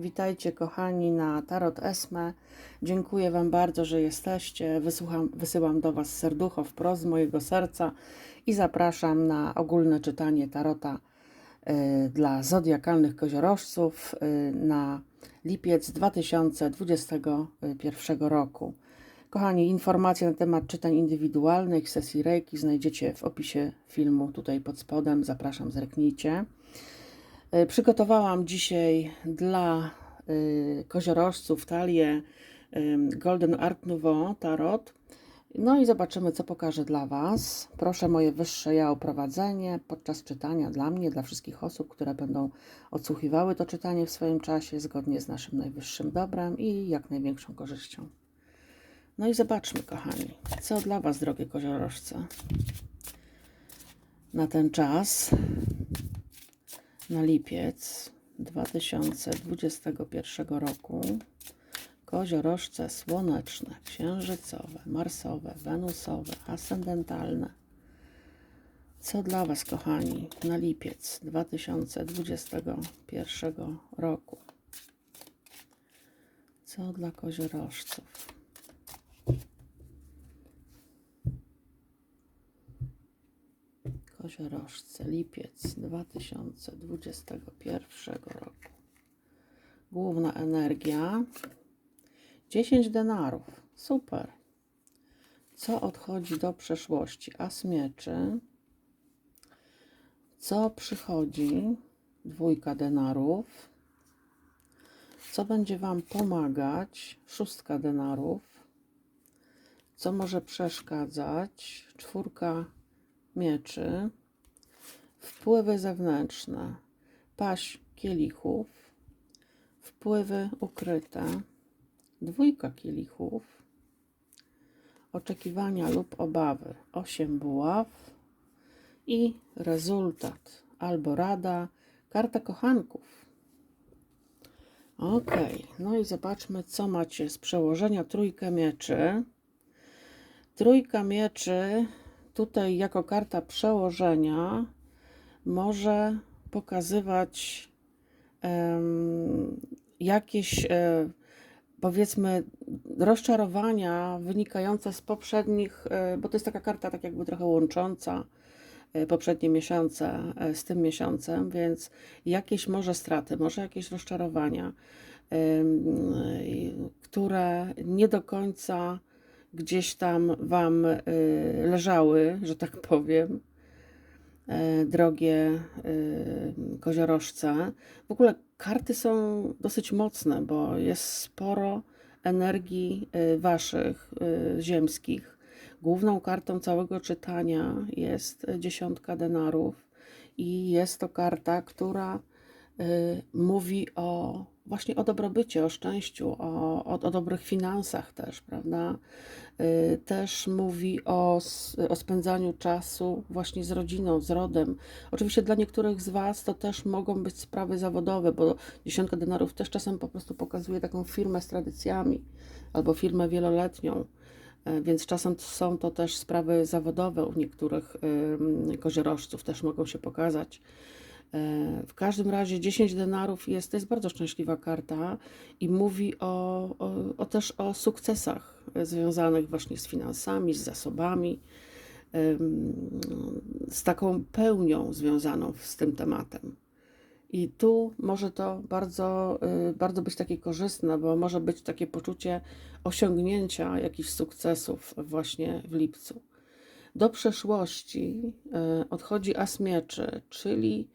Witajcie kochani na Tarot Esme. Dziękuję Wam bardzo, że jesteście. Wysłucham, wysyłam do Was serducho wprost z mojego serca i zapraszam na ogólne czytanie Tarota y, dla zodiakalnych koziorożców y, na lipiec 2021 roku. Kochani, informacje na temat czytań indywidualnych, sesji Reiki znajdziecie w opisie filmu tutaj pod spodem. Zapraszam, zerknijcie. E, Przygotowałam dzisiaj dla y, koziorożców talię y, Golden Art Nouveau Tarot. No i zobaczymy, co pokażę dla Was. Proszę moje wyższe ja o prowadzenie podczas czytania dla mnie, dla wszystkich osób, które będą odsłuchiwały to czytanie w swoim czasie, zgodnie z naszym najwyższym dobrem i jak największą korzyścią. No i zobaczmy, kochani, co dla Was, drogie koziorożce, na ten czas na lipiec 2021 roku koziorożce słoneczne, księżycowe, marsowe, wenusowe, ascendentalne. Co dla Was, kochani, na lipiec 2021 roku? Co dla koziorożców? Koziorożce, lipiec 2021 roku. Główna energia 10 denarów. Super. Co odchodzi do przeszłości? As mieczy. Co przychodzi? Dwójka denarów. Co będzie Wam pomagać? Szóstka denarów. Co może przeszkadzać? Czwórka mieczy, wpływy zewnętrzne, paść kielichów, wpływy ukryte, dwójka kielichów, oczekiwania lub obawy, osiem buław. I rezultat. Albo rada, karta kochanków. Ok, no i zobaczmy, co macie z przełożenia trójkę mieczy. Trójka mieczy. Tutaj jako karta przełożenia może pokazywać em, jakieś e, powiedzmy rozczarowania wynikające z poprzednich, e, bo to jest taka karta tak jakby trochę łącząca e, poprzednie miesiące z tym miesiącem, więc jakieś może straty, może jakieś rozczarowania, które nie do końca gdzieś tam Wam leżały, że tak powiem, drogie y, koziorożce. W ogóle karty są dosyć mocne, bo jest sporo energii y, Waszych ziemskich. Główną kartą całego czytania jest dziesiątka denarów i jest to karta, która mówi o właśnie o dobrobycie, o szczęściu, o, o, o dobrych finansach też, prawda? Y, Też mówi o, o spędzaniu czasu właśnie z rodziną, z rodem. Oczywiście dla niektórych z Was to też mogą być sprawy zawodowe, bo dziesiątka denarów też czasem po prostu pokazuje taką firmę z tradycjami albo firmę wieloletnią. E, Więc czasem są to też sprawy zawodowe u niektórych koziorożców, też mogą się pokazać. E, W każdym razie 10 denarów jest, to jest bardzo szczęśliwa karta i mówi o, o, o też o sukcesach e, związanych właśnie z finansami, z zasobami, z taką pełnią związaną z tym tematem. I tu może to bardzo, y, bardzo być takie korzystne, bo może być takie poczucie osiągnięcia jakichś sukcesów właśnie w lipcu. Do przeszłości y, odchodzi as mieczy, czyli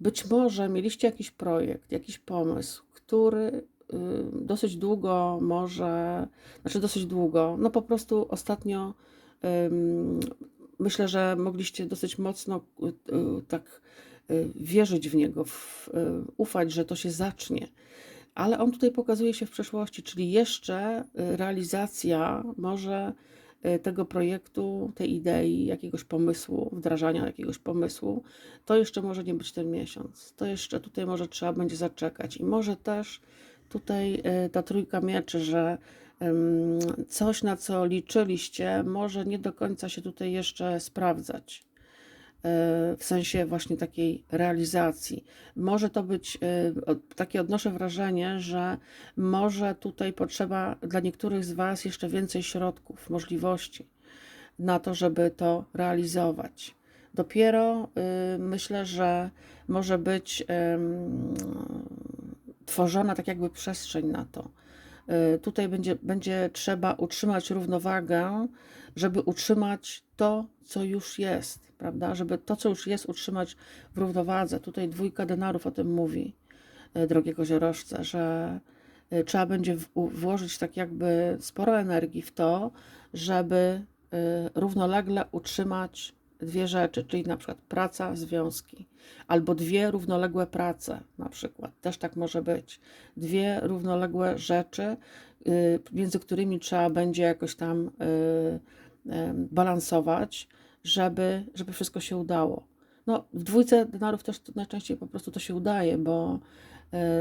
być może mieliście jakiś projekt, jakiś pomysł, który y, dosyć długo może, znaczy dosyć długo, no po prostu ostatnio myślę, że mogliście dosyć mocno y, y, tak wierzyć w niego, ufać, że to się zacznie. Ale on tutaj pokazuje się w przeszłości, czyli jeszcze realizacja może tego projektu, tej idei, jakiegoś pomysłu, wdrażania jakiegoś pomysłu, to jeszcze może nie być ten miesiąc. To jeszcze tutaj może trzeba będzie zaczekać. I może też tutaj y, ta trójka mieczy, że coś, na co liczyliście, może nie do końca się tutaj jeszcze sprawdzać. W sensie właśnie takiej realizacji. Może to być, e, takie odnoszę wrażenie, że może tutaj potrzeba dla niektórych z Was jeszcze więcej środków, możliwości na to, żeby to realizować. Dopiero y, myślę, że może być tworzona tak jakby przestrzeń na to. Y, Tutaj będzie, będzie trzeba utrzymać równowagę, żeby utrzymać to, co już jest, prawda? Żeby to, co już jest, utrzymać w równowadze. Tutaj dwójka denarów o tym mówi, y, drogie koziorożce, że y, trzeba będzie włożyć tak jakby sporo energii w to, żeby równolegle utrzymać dwie rzeczy, czyli na przykład praca, związki, albo dwie równoległe prace, na przykład. Też tak może być. Dwie równoległe rzeczy, y, między którymi trzeba będzie jakoś tam y, balansować, żeby, żeby wszystko się udało. No, w dwójce denarów też najczęściej po prostu to się udaje, bo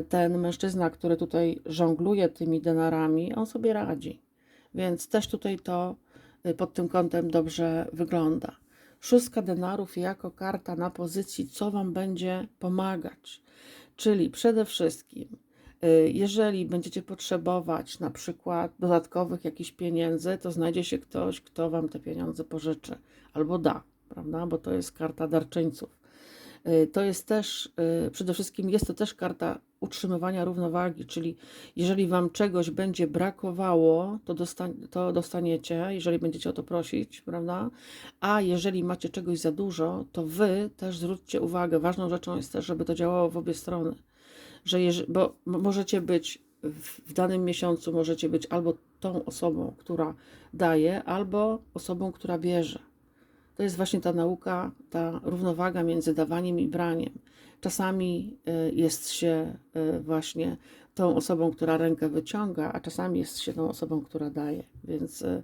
y, ten mężczyzna, który tutaj żongluje tymi denarami, on sobie radzi. Więc też tutaj to pod tym kątem dobrze wygląda. Szóstka denarów jako karta na pozycji, co Wam będzie pomagać. Czyli przede wszystkim, y, jeżeli będziecie potrzebować na przykład dodatkowych jakichś pieniędzy, to znajdzie się ktoś, kto Wam te pieniądze pożyczy albo da, prawda? Bo to jest karta darczyńców. Y, To jest też, y, przede wszystkim jest to też karta utrzymywania równowagi, czyli jeżeli Wam czegoś będzie brakowało, to, dostań, to dostaniecie, jeżeli będziecie o to prosić, prawda? A jeżeli macie czegoś za dużo, to Wy też zwróćcie uwagę. Ważną rzeczą jest też, żeby to działało w obie strony. Że bo możecie być w danym miesiącu, możecie być albo tą osobą, która daje, albo osobą, która bierze. To jest właśnie ta nauka, ta równowaga między dawaniem i braniem. Czasami y, jest się y, właśnie tą osobą, która rękę wyciąga, a czasami jest się tą osobą, która daje. Więc y,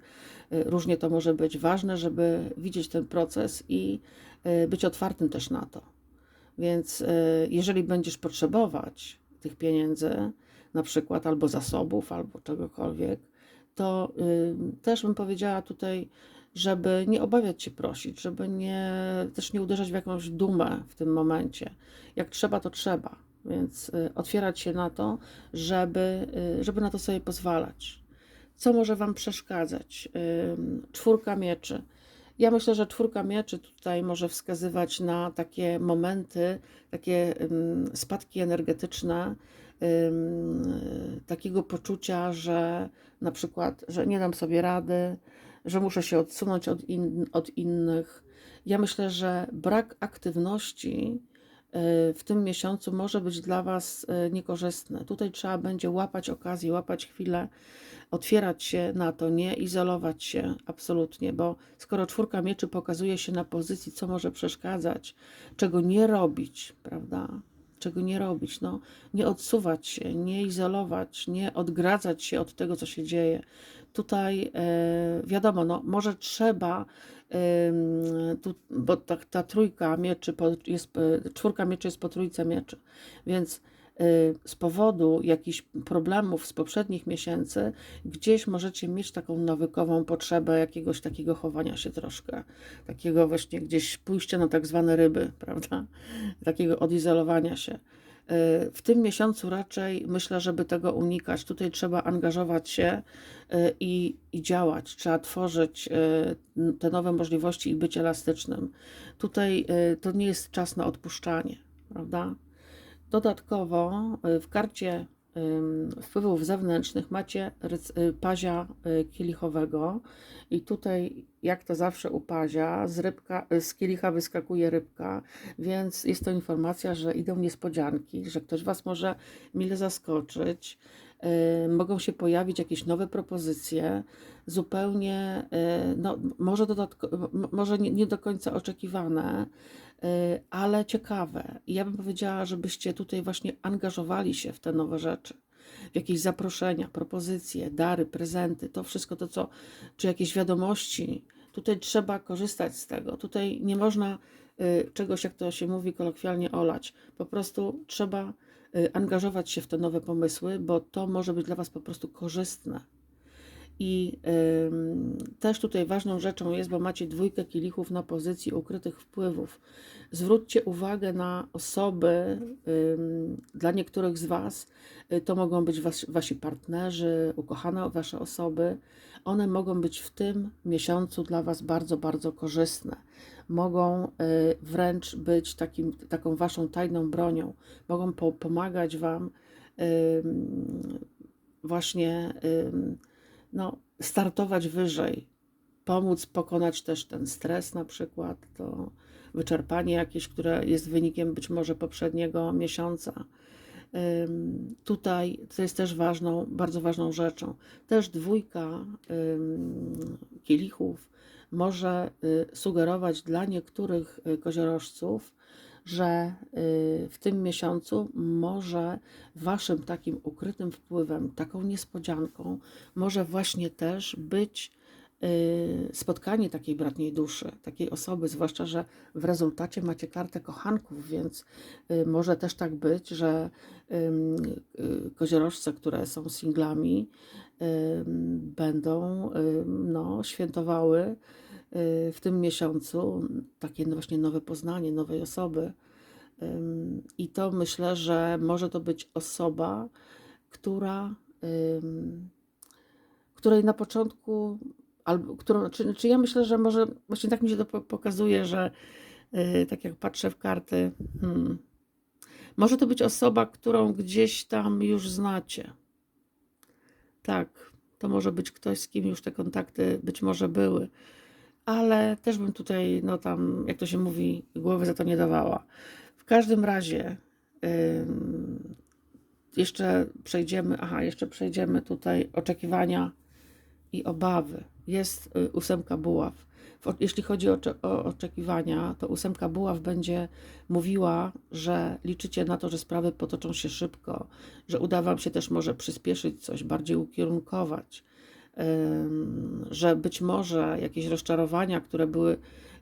różnie to może być ważne, żeby widzieć ten proces i być otwartym też na to. Więc jeżeli będziesz potrzebować tych pieniędzy, na przykład albo zasobów, albo czegokolwiek, to też bym powiedziała tutaj, żeby nie obawiać się prosić, żeby nie, też nie uderzać w jakąś dumę w tym momencie. Jak trzeba, to trzeba. Więc y, otwierać się na to, żeby, y, żeby na to sobie pozwalać. Co może Wam przeszkadzać? Czwórka mieczy. Ja myślę, że czwórka mieczy tutaj może wskazywać na takie momenty, takie spadki energetyczne, takiego poczucia, że na przykład, że nie dam sobie rady, że muszę się odsunąć od, in, od innych. Ja myślę, że brak aktywności y, w tym miesiącu może być dla Was y, niekorzystny. Tutaj trzeba będzie łapać okazję, łapać chwilę, otwierać się na to, nie izolować się absolutnie, bo skoro czwórka mieczy pokazuje się na pozycji, co może przeszkadzać, czego nie robić, prawda? Czego nie robić, no, nie odsuwać się, nie izolować, nie odgradzać się od tego, co się dzieje. Tutaj e, wiadomo, no, może trzeba, tu, bo ta, ta trójka mieczy po, jest, e, czwórka mieczy jest po trójce mieczy, więc e, z powodu jakichś problemów z poprzednich miesięcy, gdzieś możecie mieć taką nawykową potrzebę jakiegoś takiego chowania się troszkę, takiego właśnie gdzieś pójścia na tak zwane ryby, prawda? Takiego odizolowania się. Y, W tym miesiącu raczej myślę, żeby tego unikać. Tutaj trzeba angażować się y, i, i działać. Trzeba tworzyć y, te nowe możliwości i być elastycznym. Tutaj to nie jest czas na odpuszczanie, prawda? Dodatkowo w karcie wpływów zewnętrznych macie y, pazia y, kielichowego. I tutaj, jak to zawsze u pazia, z, rybka, z kielicha wyskakuje rybka, więc jest to informacja, że idą niespodzianki, że ktoś Was może mile zaskoczyć, mogą się pojawić jakieś nowe propozycje, zupełnie, y, no, może, może nie, nie do końca oczekiwane, y, ale ciekawe. I ja bym powiedziała, żebyście tutaj właśnie angażowali się w te nowe rzeczy, w jakieś zaproszenia, propozycje, dary, prezenty, to wszystko to, co, czy jakieś wiadomości. Tutaj trzeba korzystać z tego. Tutaj nie można y, czegoś, jak to się mówi kolokwialnie, olać. Po prostu trzeba y, angażować się w te nowe pomysły, bo to może być dla Was po prostu korzystne. I też tutaj ważną rzeczą jest, bo macie dwójkę kielichów na pozycji ukrytych wpływów. Zwróćcie uwagę na osoby, dla niektórych z Was y, to mogą być was, Wasi partnerzy, ukochane Wasze osoby. One mogą być w tym miesiącu dla Was bardzo, bardzo korzystne. Mogą y, wręcz być takim, taką Waszą tajną bronią. Mogą po, pomagać Wam właśnie no, startować wyżej, pomóc pokonać też ten stres, na przykład, to wyczerpanie jakieś, które jest wynikiem być może poprzedniego miesiąca. Tutaj to jest też ważną, bardzo ważną rzeczą. Też dwójka kielichów może y, sugerować dla niektórych y, koziorożców, że y, w tym miesiącu może waszym takim ukrytym wpływem, taką niespodzianką, może właśnie też być y, spotkanie takiej bratniej duszy, takiej osoby, zwłaszcza, że w rezultacie macie kartę kochanków, więc y, może też tak być, że koziorożce, które są singlami, będą no, świętowały y, w tym miesiącu takie no właśnie nowe poznanie nowej osoby. I to myślę, że może to być osoba, która, której na początku, albo którą, czy, czy ja myślę, że może właśnie tak mi się to po- pokazuje, że y, tak jak patrzę w karty, hmm, może to być osoba, którą gdzieś tam już znacie. Tak, to może być ktoś, z kim już te kontakty być może były, ale też bym tutaj, no tam, jak to się mówi, głowy za to nie dawała. W każdym razie, jeszcze przejdziemy, aha, jeszcze przejdziemy tutaj oczekiwania i obawy. Jest y, ósemka buław. Jeśli chodzi o, o oczekiwania, to ósemka buław będzie mówiła, że liczycie na to, że sprawy potoczą się szybko, że uda Wam się też może przyspieszyć coś, bardziej ukierunkować, że być może jakieś rozczarowania, które były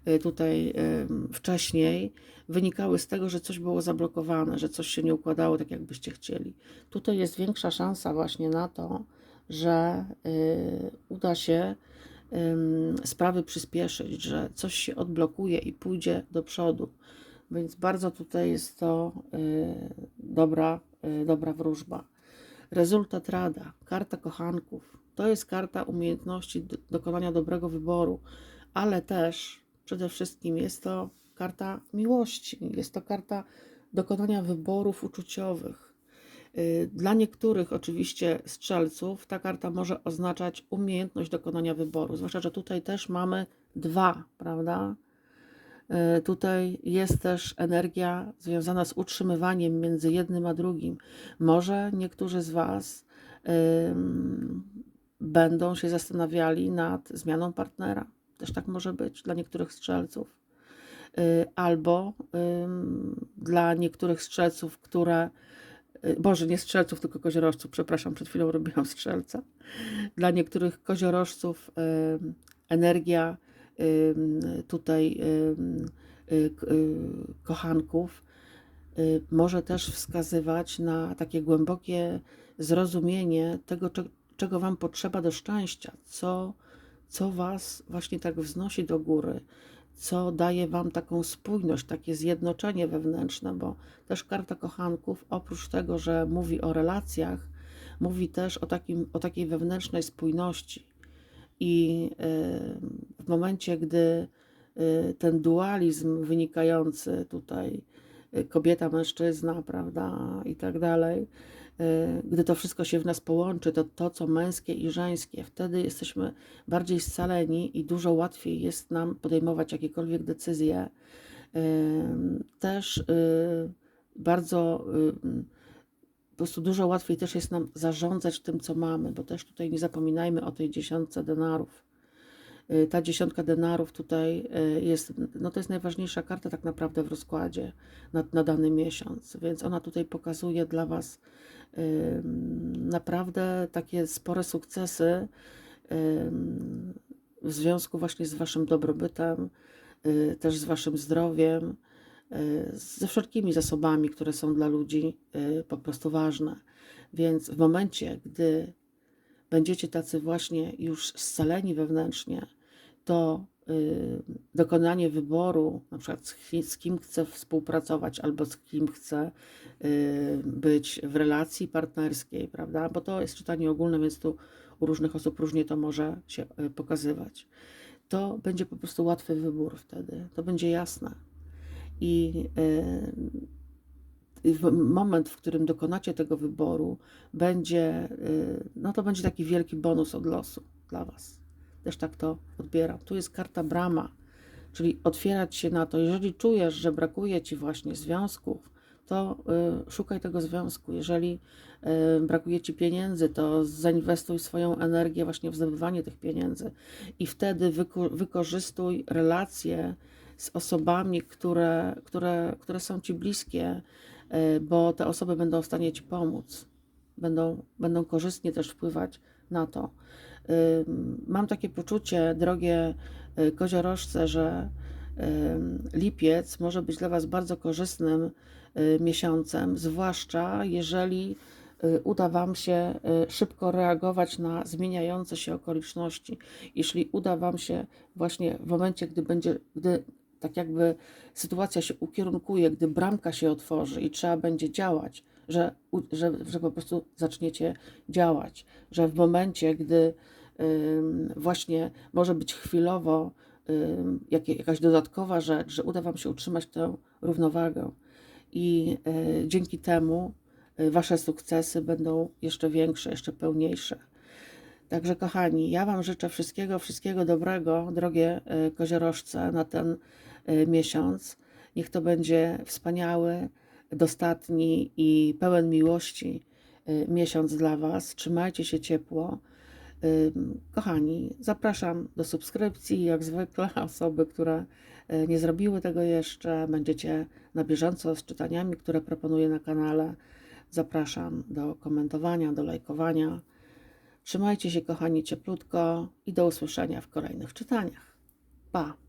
y, tutaj wcześniej, wynikały z tego, że coś było zablokowane, że coś się nie układało tak, jakbyście chcieli. Tutaj jest większa szansa właśnie na to, że y, uda się sprawy przyspieszyć, że coś się odblokuje i pójdzie do przodu. Więc bardzo tutaj jest to y, dobra, y, dobra wróżba. Rezultat rada, karta kochanków. To jest karta umiejętności do- dokonania dobrego wyboru, ale też przede wszystkim jest to karta miłości, jest to karta dokonania wyborów uczuciowych. Y, Dla niektórych, oczywiście, strzelców, ta karta może oznaczać umiejętność dokonania wyboru. Zwłaszcza, że tutaj też mamy dwa, prawda? Y, Tutaj jest też energia związana z utrzymywaniem między jednym a drugim. Może niektórzy z Was będą się zastanawiali nad zmianą partnera. Też tak może być dla niektórych strzelców. Y, Albo dla niektórych strzelców, które. Y, Boże, nie strzelców, tylko koziorożców. Przepraszam, przed chwilą robiłam strzelca. Dla niektórych koziorożców energia tutaj y, y, kochanków może też wskazywać na takie głębokie zrozumienie tego, cze- czego Wam potrzeba do szczęścia, co, co Was właśnie tak wznosi do góry, co daje Wam taką spójność, takie zjednoczenie wewnętrzne, bo też karta kochanków, oprócz tego, że mówi o relacjach, mówi też o, takim, o takiej wewnętrznej spójności. I y, w momencie, gdy y, ten dualizm wynikający tutaj, kobieta, mężczyzna, prawda, i tak dalej, y, gdy to wszystko się w nas połączy, to to, co męskie i żeńskie, wtedy jesteśmy bardziej scaleni i dużo łatwiej jest nam podejmować jakiekolwiek decyzje. Ym, Też y, bardzo po prostu dużo łatwiej też jest nam zarządzać tym, co mamy, bo też tutaj nie zapominajmy o tej dziesiątce denarów. Y, Ta dziesiątka denarów tutaj y, jest, no to jest najważniejsza karta tak naprawdę w rozkładzie na, na dany miesiąc, więc ona tutaj pokazuje dla Was naprawdę takie spore sukcesy w związku właśnie z Waszym dobrobytem, y, też z Waszym zdrowiem, ze wszelkimi zasobami, które są dla ludzi po prostu ważne. Więc w momencie, gdy będziecie tacy właśnie już scaleni wewnętrznie, to y, dokonanie wyboru, na przykład z, kim chcę współpracować albo z kim chcę y, być w relacji partnerskiej, prawda? Bo to jest czytanie ogólne, więc tu u różnych osób różnie to może się y, pokazywać. To będzie po prostu łatwy wybór wtedy, to będzie jasne. I moment, w którym dokonacie tego wyboru, będzie, no to będzie taki wielki bonus od losu dla Was. Też tak to odbieram. Tu jest karta brama, czyli otwierać się na to. Jeżeli czujesz, że brakuje Ci właśnie związków, to y, szukaj tego związku. Jeżeli y, brakuje Ci pieniędzy, to zainwestuj swoją energię właśnie w zdobywanie tych pieniędzy i wtedy wyko- wykorzystuj relacje z osobami, które, które, które są Ci bliskie, y, bo te osoby będą w stanie Ci pomóc, będą, będą korzystnie też wpływać na to. Mam takie poczucie, drogie y, koziorożce, że lipiec może być dla Was bardzo korzystnym y, miesiącem, zwłaszcza jeżeli y, uda Wam się szybko reagować na zmieniające się okoliczności. Jeśli uda Wam się właśnie w momencie, gdy będzie, gdy tak jakby sytuacja się ukierunkuje, gdy bramka się otworzy i trzeba będzie działać, że, że, że po prostu zaczniecie działać, że w momencie, gdy właśnie może być chwilowo jakaś dodatkowa rzecz, że uda Wam się utrzymać tę równowagę i y, dzięki temu y, Wasze sukcesy będą jeszcze większe, jeszcze pełniejsze. Także kochani, ja Wam życzę wszystkiego, wszystkiego dobrego, drogie y, koziorożce, na ten miesiąc. Niech to będzie wspaniały, dostatni i pełen miłości miesiąc dla Was. Trzymajcie się ciepło. Kochani, zapraszam do subskrypcji. Jak zwykle, osoby, które y, nie zrobiły tego jeszcze, będziecie na bieżąco z czytaniami, które proponuję na kanale. Zapraszam do komentowania, do lajkowania. Trzymajcie się, kochani, cieplutko i do usłyszenia w kolejnych czytaniach. Pa!